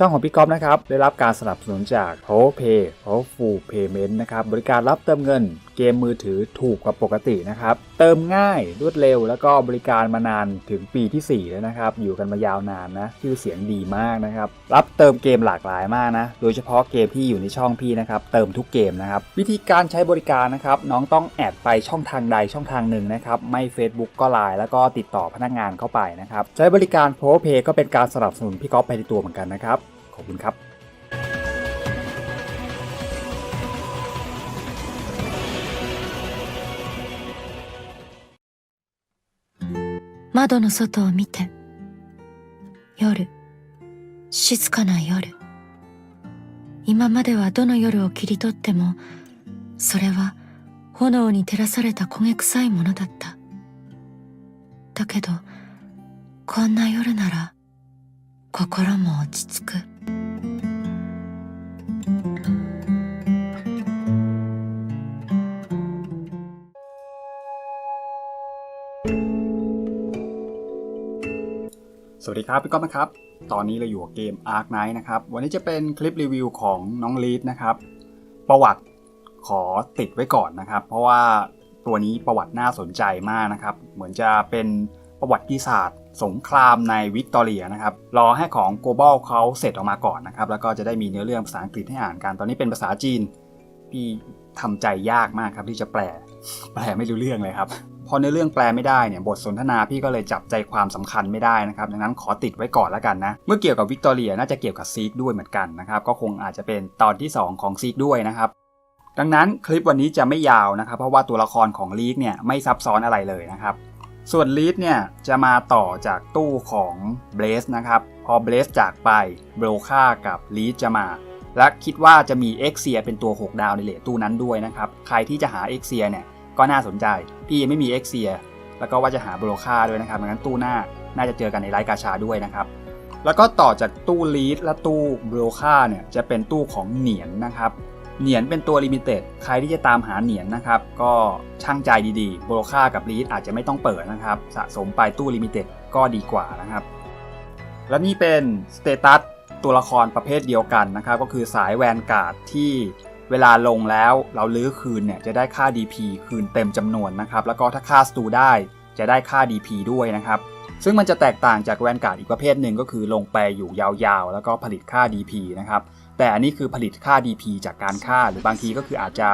ช่องของพี่ก๊อฟนะครับ ได้รับการสนับสนุนจาก p o w e r Pay p o w e r f u l Payment นะครับ บริการรับเติมเงินเกมมือถือถูกกว่าปกตินะครับ เติมง่ายรวดเร็ว แล้วก็บริการมานานถึงปีที่ 4 แล้วนะครับ อยู่กันมายาวนานนะ ชื่อเสียงดีมากนะครับ รับเติมเกมหลากหลายมากนะ โดยเฉพาะเกมที่อยู่ในช่องพี่นะครับ เติมทุกเกมนะครับ วิธีการใช้บริการนะครับ น้องต้องแอดไปช่องทางใดช่องทางหนึ่งนะครับ ไม่ Facebook ก็ไลน์แล้วก็ติดต่อพนักงานเข้าไปนะครับ ใช้บริการ p o w e r Pay ก็เป็นการสนับสนุนพี่ก๊อฟไปในตัวเหมือนกันนะครับ ขอบคุณครับ 窓の外を見て夜静かな夜今まではどの夜を切り取ってもそれは炎に照らされた焦げ臭いものだっただけどこんな夜なら心も落ち着く วัสดีครับพี่ก๊อฟนะครับ ตอนนี้เราอยู่กับเกม Ark Knight นะครับ วันนี้จะเป็นคลิปรีวิวของน้องลีดนะครับ ประวัติขอติดไว้ก่อนนะครับ เพราะว่าตัวนี้ประวัติน่าสนใจมากนะครับ เหมือนจะเป็นประวัติศาสตร์ สงครามในวิกตอเรียนะครับ รอให้ของ Global เขาเสร็จออกมาก่อนนะครับ แล้วก็จะได้มีเนื้อเรื่องภาษาอังกฤษให้อ่านกัน ตอนนี้เป็นภาษาจีนพี่ทำใจยากมากครับที่จะแปล แปลไม่รู้เรื่องเลยครับ พอในเรื่องแปลไม่ได้เนี่ยบทสนทนาพี่ก็เลยจับใจความสำคัญไม่ได้นะครับดังนั้นขอติดไว้ก่อนแล้วกันนะ เมื่อเกี่ยวกับวิกตอเรียน่าจะเกี่ยวกับซีกด้วยเหมือนกันนะครับก็คงอาจจะเป็นตอนที่ 2 ของซีกด้วยนะครับดังนั้นคลิปวันนี้จะไม่ยาวนะครับ เพราะว่าตัวละครของลีกเนี่ยไม่ซับซ้อนอะไรเลยนะครับ ส่วนลีดเนี่ยจะมาต่อจากตู้ของเบลสนะครับ พอเบลสจากไปโบรค่ากับลีดจะมา และคิดว่าจะมีเอ็กเซียเป็นตัว 6 ดาวในเลทตู้นั้นด้วยนะครับ ใครที่จะหาเอ็กเซียเนี่ย ก็น่าสนใจ พี่ยังไม่มีเอ็กเซียแล้วก็ว่าจะหาโบรค่าด้วยนะครับดังนั้นตู้หน้าน่าจะเจอกันในไลฟ์กาชาด้วยนะครับ แล้วก็ต่อจากตู้ลีดและตู้โบรค่าเนี่ยจะเป็นตู้ของเหนียนนะครับ เหนียนเป็นตัวลิมิเต็ดใครที่จะตามหาเหนียนนะครับ ก็ช่างใจดีๆโบรค่ากับลีดอาจจะไม่ต้องเปิดนะครับ สะสมไปตู้ลิมิเต็ดก็ดีกว่านะครับ และนี่เป็นสเตตัสตัวละครประเภทเดียวกันนะครับ ก็คือสายแวนการ์ดที่ เวลาลงแล้วเราลื้อคืนเนี่ยจะได้ค่า DP คืนเต็มจำนวนนะครับ แล้วก็ถ้าค่าสตูได้จะได้ค่า DP ด้วยนะครับ ซึ่งมันจะแตกต่างจากแวนการ์ดอีกประเภทหนึ่งก็คือลงไปอยู่ยาวๆ แล้วก็ผลิตค่า DP นะครับ แต่อันนี้คือผลิตค่า DP จากการฆ่าหรือบางทีก็คืออาจจะ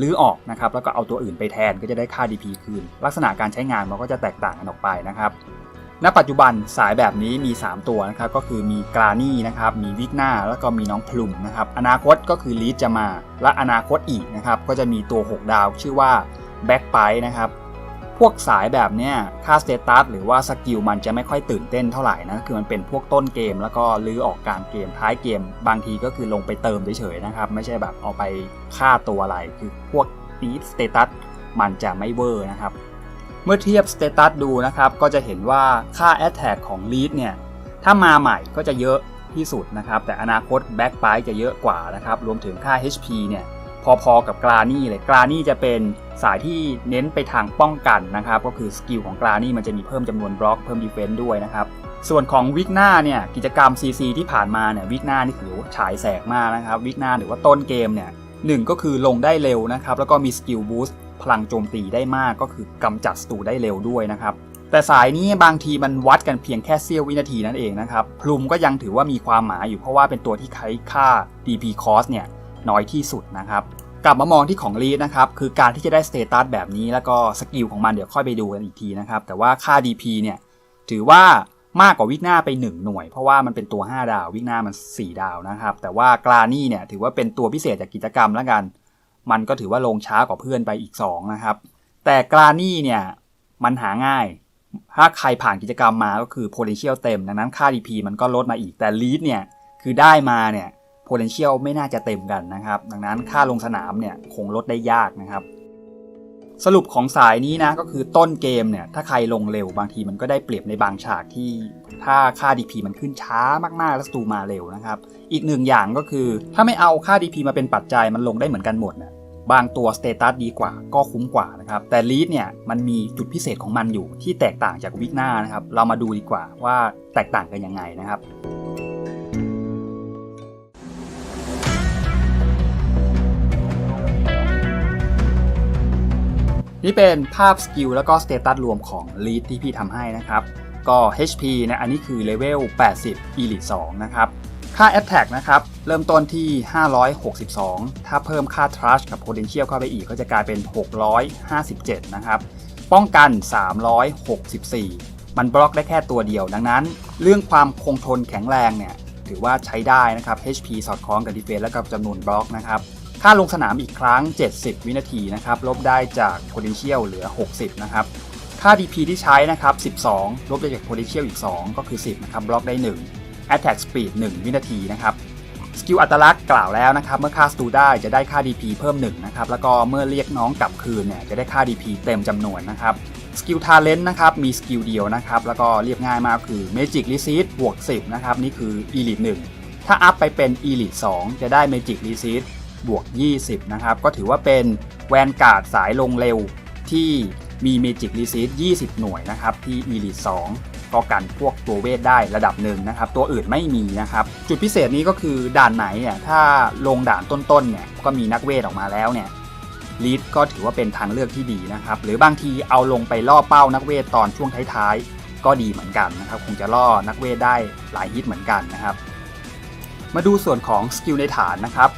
ลื้อออกนะครับ แล้วก็เอาตัวอื่นไปแทนก็จะได้ค่า DP คืน ลักษณะการใช้งานมันก็จะแตกต่างกันออกไปนะครับ ณปัจจุบันสายแบบนี้มี 3 ตัวนะครับก็คือมีกรานี่นะครับมีวิกหน้าแล้วก็มีน้องพลุมนะครับอนาคตก็คือลีดจะมา และอนาคตอีกนะครับก็จะมีตัว 6 ดาว ชื่อว่าแบ็กไปนะครับพวกสายแบบเนี้ยค่าสเตตัสหรือว่าสกิลมันจะไม่ค่อยตื่นเต้นเท่าไหร่นะคือมันเป็นพวกต้นเกม แล้วก็ลื้อออกกลางเกมท้ายเกม บางทีก็คือลงไปเติมเฉยๆนะครับไม่ใช่แบบเอาไปฆ่าตัวอะไรคือพวกนี้สเตตัสมันจะไม่เวอร์นะครับ เมื่อเทียบสเตตัสดูนะครับ ก็จะเห็นว่าค่า Attack ของ Lead เนี่ยถ้ามาใหม่ก็จะเยอะที่สุดนะครับ แต่อนาคต Back p i จะเยอะกว่านะครับ รวมถึงค่า HP เนี่ยพอๆกับกรานี่เลยกรานี่จะเป็นสายที่เน้นไปทางป้องกันนะครับ ก็คือสกิลของกรานี่มันจะมีเพิ่มจำนวนบล็อกเพิ่มดีเฟนต์ด้วยนะครับส่วนของวิกหน้าเนี่ยกิจกรรม CC ที่ผ่านมาเนี่ยวิกหน้านี่ถือฉายแสกมากนะครับวิกหน้าหรือว่าต้นเกมเนี่ยหนึ่งก็คือลงได้เร็วนะครับแล้วก็มีสกิลบูสต์ พลังโจมตีได้มากก็คือกำจัดศัตรูได้เร็วด้วยนะครับแต่สายนี้บางทีมันวัดกันเพียงแค่เสี้ยววินาทีนั่นเองนะครับพลุมก็ยังถือว่ามีความหมายอยู่เพราะว่าเป็นตัวที่ใช้ค่า DP cost เนี่ยน้อยที่สุดนะครับกลับมามองที่ของลีดนะครับคือการที่จะได้สเตตัสแบบนี้แล้วก็สกิลของมันเดี๋ยวค่อยไปดูกันอีกทีนะครับแต่ว่าค่า DP เนี่ยถือว่ามากกว่าวิกหน้าไป 1 หน่วย เพราะว่ามันเป็นตัว 5 ดาววิกหน้ามัน 4 ดาวนะครับแต่ว่ากลานี่เนี่ยถือว่าเป็นตัวพิเศษจากกิจกรรมแล้วกัน มันก็ถือว่าลงช้ากว่าเพื่อนไปอีก 2 นะครับ แต่กลานี่เนี่ยมันหาง่าย ถ้าใครผ่านกิจกรรมมาก็คือ potential เต็ม ดังนั้นค่า DP มันก็ลดมาอีก แต่ lead เนี่ยคือได้มาเนี่ย potential ไม่น่าจะเต็มกันนะครับ ดังนั้นค่าลงสนามเนี่ยคงลดได้ยากนะครับ สรุปของสายนี้นะก็คือต้นเกมเนี่ยถ้าใครลงเร็วบางทีมันก็ได้เปรียบในบางฉากที่ถ้าค่า DP มันขึ้นช้ามากๆแล้วสตูมาเร็วนะครับ อีกหนึ่งอย่างก็คือถ้าไม่เอาค่า DP มาเป็นปัจจัยมันลงได้เหมือนกันหมดนะ บางตัวสเตตัสดีกว่าก็คุ้มกว่านะครับ แต่ลีดเนี่ยมันมีจุดพิเศษของมันอยู่ที่แตกต่างจากวิกหน้านะครับ เรามาดูดีกว่าว่าแตกต่างกันยังไงนะครับนี่เป็นภาพสกิลแล้วก็สเตตัสรวมของลีดที่พี่ทำให้นะครับ ก็ HP นะอันนี้คือเลเวล80 Elite 2 นะครับ ค่า Attack นะครับ เริ่มต้นที่ 562 ถ้าเพิ่มค่า Trash กับ Potential เข้าไปอีกก็จะกลายเป็น 657 นะครับ ป้องกัน 364 มันบล็อกได้แค่ตัวเดียว ดังนั้น เรื่องความคงทนแข็งแรงเนี่ย ถือว่าใช้ได้นะครับ HP สอดคล้องกับ Defense และกับจำนวนบล็อกนะครับ ค่าลงสนามอีกครั้ง 70 วินาทีนะครับ ลบได้จาก Potential เหลือ 60 นะครับค่า DP ที่ใช้นะครับ 12 ลบได้จาก Potential อีก 2 ก็คือ 10 นะครับ บล็อกได้ 1 Attack Speed 1 วินาทีนะครับสกิลอัตลักษณ์กล่าวแล้วนะครับ เมื่อค่าสตูได้จะได้ค่า DP เพิ่ม1นะครับแล้วก็เมื่อเรียกน้องกลับคืนเนี่ยจะได้ค่า DP เต็มจำนวนนะครับสกิลทาเลนต์นะครับมีสกิลเดียวนะครับแล้วก็เรียบง่ายมากคือ Magic Resist บวก10นะครับนี่คือ Elite 1 ถ้าอัพไปเป็น Elite 2 จะได้ Magic Resist บวก 20 นะครับ ก็ถือว่าเป็นแวนการ์ดสายลงเร็วที่มี Magic Resist 20 หน่วยนะครับที่ Elite 2 ก็กันพวกตัวเวทได้ระดับหนึ่งนะครับ ตัวอื่นไม่มีนะครับ จุดพิเศษนี้ก็คือด่านไหนเนี่ยถ้าลงด่านต้นๆเนี่ยก็มีนักเวทออกมาแล้วเนี่ยลีดก็ถือว่าเป็นทางเลือกที่ดีนะครับ หรือบางทีเอาลงไปล่อเป้านักเวทตอนช่วงท้ายๆ ก็ดีเหมือนกันนะครับ คงจะล่อนักเวทได้หลายฮิตเหมือนกันนะครับ มาดูส่วนของสกิลในฐานนะครับ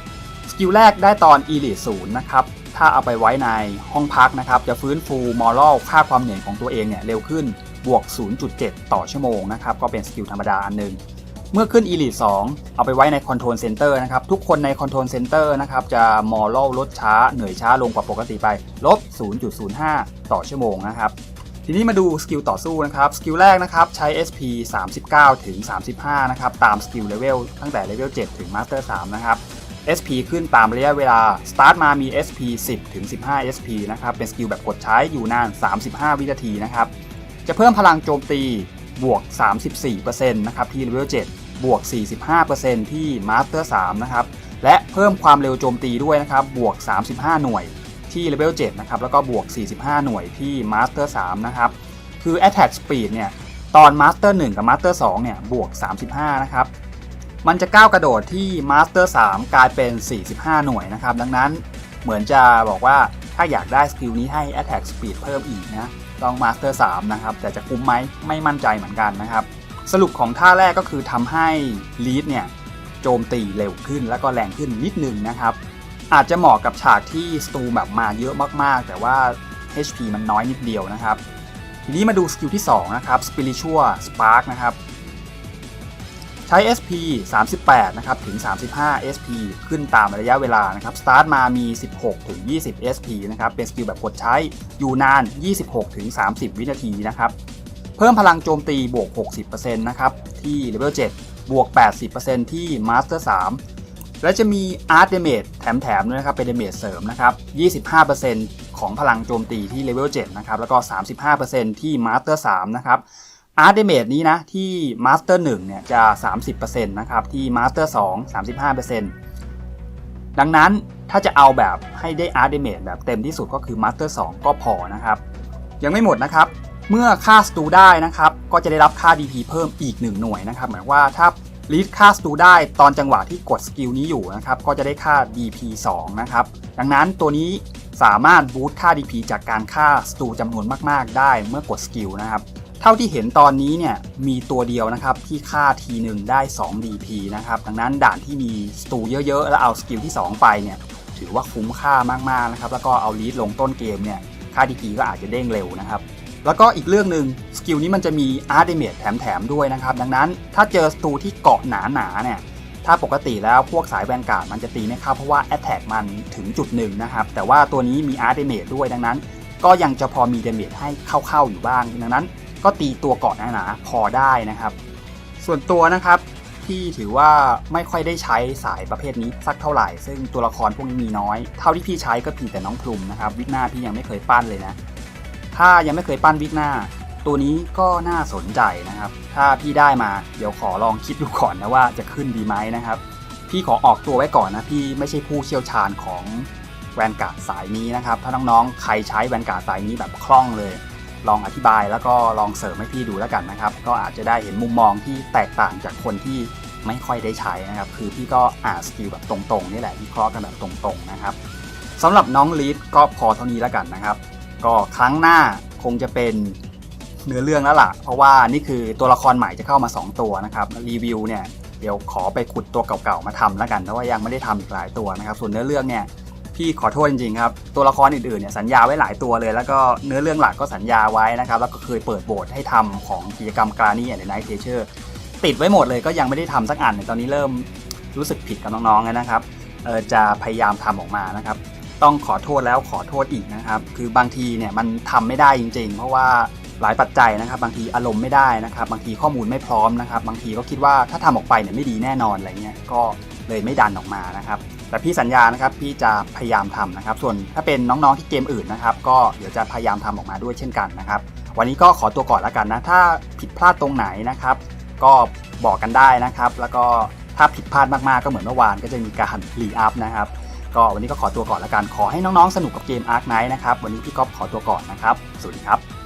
สกิลแรกได้ตอน Elite 0นย์นะครับ ถ้าเอาไปไว้ในห้องพักนะครับ จะฟื้นฟูมอรัลค่าความเหนื่อยของตัวเองเนี่ยเร็วขึ้น บวก 0.7 ต่อชั่วโมงนะครับ ก็เป็นสกิลธรรมดาอันหนึ่งเมื่อขึ้น Elite 2 เอาไปไว้ใน Control Center นะครับ ทุกคนใน Control Center นะครับ จะมอรัลลดช้า เหนื่อยช้าลงกว่าปกติไปลบ 0.05 ต่อชั่วโมงนะครับ ทีนี้มาดูสกิลต่อสู้นะครับ สกิลแรกนะครับ ใช้ SP 39 ถึง 35 นะครับ ตามสกิลเลเวลตั้งแต่เลเวล 7 ถึง Master 3นะครับ SP ขึ้นตามระยะเวลา Start มามี SP 10 ถึง 15 SP นะครับ เป็นสกิลแบบกดใช้อยู่นาน 35 วินาทีนะครับ จะเพิ่มพลังโจมตีบวก 34%นะครับที่เลเวล7บวก 45%ที่ Master 3นะครับ และเพิ่มความเร็วโจมตีด้วยนะครับ บวก 35 หน่วยที่เลเวล7นะครับ แล้วก็บวก 45 หน่วยที่ Master 3นะครับ คือ Attack Speed เนี่ย ตอน Master 1กับ Master 2เนี่ย บวก 35 นะครับ มันจะก้าวกระโดดที่ Master 3กลายเป็น 45 หน่วยนะครับ ดังนั้นเหมือนจะบอกว่าถ้าอยากได้สกิลนี้ให้ Attack Speed เพิ่มอีกนะ ต้องมาสเตอร์3นะครับ แต่จะคุ้มไหมไม่มั่นใจเหมือนกันนะครับ สรุปของท่าแรกก็คือทำให้ลีดเนี่ยโจมตีเร็วขึ้นแล้วก็แรงขึ้นนิดนึงนะครับ อาจจะเหมาะกับฉากที่สตูแบบมาเยอะมากๆ แต่ว่า HP มันน้อยนิดเดียวนะครับ ทีนี้มาดูสกิลที่ 2 นะครับ Spiritual Spark นะครับ ใช้ SP 38 นะครับ ถึง 35 SP ขึ้นตามระยะเวลานะครับ สตาร์ทมามี 16 ถึง 20 SP นะครับ เป็นสกิลแบบกดใช้ อยู่นาน 26 ถึง 30 วินาทีนะครับ เพิ่มพลังโจมตีบวก 60%นะครับ ที่เลเวล 7 บวก 80%ที่ Master 3และจะมี Art Damage แถมๆด้วยนะครับ เป็น Damage เสริมนะครับ 25%ของพลังโจมตีที่เลเวล 7 นะครับ แล้วก็ 35%ที่ Master 3นะครับ Art Damage นี้นะที่ Master 1เนี่ยจะ 30%นะครับที่ Master 2 35%ดังนั้นถ้าจะเอาแบบให้ได้ Art Damage แบบเต็มที่สุดก็คือ Master 2ก็พอนะครับ ยังไม่หมดนะครับ เมื่อค่าสตูได้นะครับ ก็จะได้รับค่า DP เพิ่มอีก 1 หน่วยนะครับ หมายว่าถ้าลีดค่าสตูได้ตอนจังหวะที่กดสกิลนี้อยู่นะครับ ก็จะได้ค่า DP 2 นะครับ ดังนั้นตัวนี้สามารถบูตค่า DP จากการค่าสตูจำนวนมาก ๆ ได้เมื่อกดสกิลนะครับ เท่าที่เห็นตอนนี้เนี่ยมีตัวเดียวนะครับที่ค่าทีหนึ่งได้ 2 DP นะครับดังนั้นด่านที่มีสตูเยอะๆ แล้วเอาสกิลที่ 2 ไปเนี่ยถือว่าคุ้มค่ามากๆนะครับแล้วก็เอาลีดลงต้นเกมเนี่ยค่า DP ก็อาจจะเด้งเร็วนะครับแล้วก็อีกเรื่องหนึ่งสกิลนี้มันจะมี Art Damage แถมๆด้วยนะครับดังนั้นถ้าเจอสตูที่เกาะหนาๆเนี่ยถ้าปกติแล้วพวกสายแวนการ์ดมันจะตีไม่เข้าเพราะว่า Attack มันถึงจุดหนึ่งนะครับแต่ว่าตัวนี้มี Art Damage ด้วยดังนั้น ก็ยังจะพอมี Damage ให้เข้าๆอยู่บ้างดังนั้น ก็ตีตัวเกาะหนาๆพอได้นะครับ ส่วนตัวนะครับที่ถือว่าไม่ค่อยได้ใช้สายประเภทนี้สักเท่าไหร่ ซึ่งตัวละครพวกนี้มีน้อย เท่าที่พี่ใช้ก็เพียงแต่น้องพลุมนะครับ วิกหน้าพี่ยังไม่เคยปั้นเลยนะ ถ้ายังไม่เคยปั้นวิกหน้า ตัวนี้ก็น่าสนใจนะครับ ถ้าพี่ได้มาเดี๋ยวขอลองคิดดูก่อนนะว่าจะขึ้นดีไหมนะครับ พี่ขอออกตัวไว้ก่อนนะพี่ไม่ใช่ผู้เชี่ยวชาญของแวนการ์ดสายนี้นะครับ ถ้าน้องๆใครใช้แวนการ์ดสายนี้แบบคล่องเลย ลองอธิบายแล้วก็ลองเสริมให้พี่ดูแล้วกันนะครับ ก็อาจจะได้เห็นมุมมองที่แตกต่างจากคนที่ไม่ค่อยได้ใช้นะครับ คือพี่ก็อ่านสกิลแบบตรงๆนี่แหละวิเคราะห์กันแบบตรงๆนะครับสำหรับน้องลีดก็พอเท่านี้แล้วกันนะครับ ก็ครั้งหน้าคงจะเป็นเนื้อเรื่องแล้วล่ะ เพราะว่านี่คือตัวละครใหม่จะเข้ามา 2 ตัวนะครับรีวิวเนี่ยเดี๋ยวขอไปขุดตัวเก่าๆมาทำแล้วกันเพราะว่ายังไม่ได้ทำอีกหลายตัวนะครับ ส่วนเนื้อเรื่องเนี่ย พี่ขอโทษจริงๆครับ ตัวละครอื่นๆเนี่ยสัญญาไว้หลายตัวเลย แล้วก็เนื้อเรื่องหลักก็สัญญาไว้นะครับ แล้วก็เคยเปิดโบสให้ทำของกิจกรรมกรานี่แอนไนท์เทเชอร์ติดไว้หมดเลยก็ยังไม่ได้ทำสักอันตอนนี้เริ่มรู้สึกผิดกับน้องๆแล้วนะครับเออจะพยายามทำออกมานะครับ ต้องขอโทษแล้วขอโทษอีกนะครับ คือบางทีเนี่ยมันทำไม่ได้จริง ๆ เพราะว่าหลายปัจจัยนะครับ บางทีอารมณ์ไม่ได้นะครับ บางทีข้อมูลไม่พร้อมนะครับ บางทีก็คิดว่าถ้าทำออกไปเนี่ยไม่ดีแน่นอนอะไรเงี้ยก็เลยไม่ดันออกมานะครับ แต่พี่สัญญานะครับพี่จะพยายามทำนะครับ ส่วนถ้าเป็นน้องๆที่เกมอื่นนะครับ ก็เดี๋ยวจะพยายามทำออกมาด้วยเช่นกันนะครับ วันนี้ก็ขอตัวก่อนแล้วกันนะ ถ้าผิดพลาดตรงไหนนะครับ ก็บอกกันได้นะครับ แล้วก็ถ้าผิดพลาดมากๆก็เหมือนเมื่อวาน ก็จะมีการรีอัพนะครับ ก็วันนี้ก็ขอตัวก่อนแล้วกัน ขอให้น้องๆสนุกกับเกม Ark Knight นะครับ วันนี้พี่ก๊อฟขอตัวก่อนนะครับ สวัสดีครับ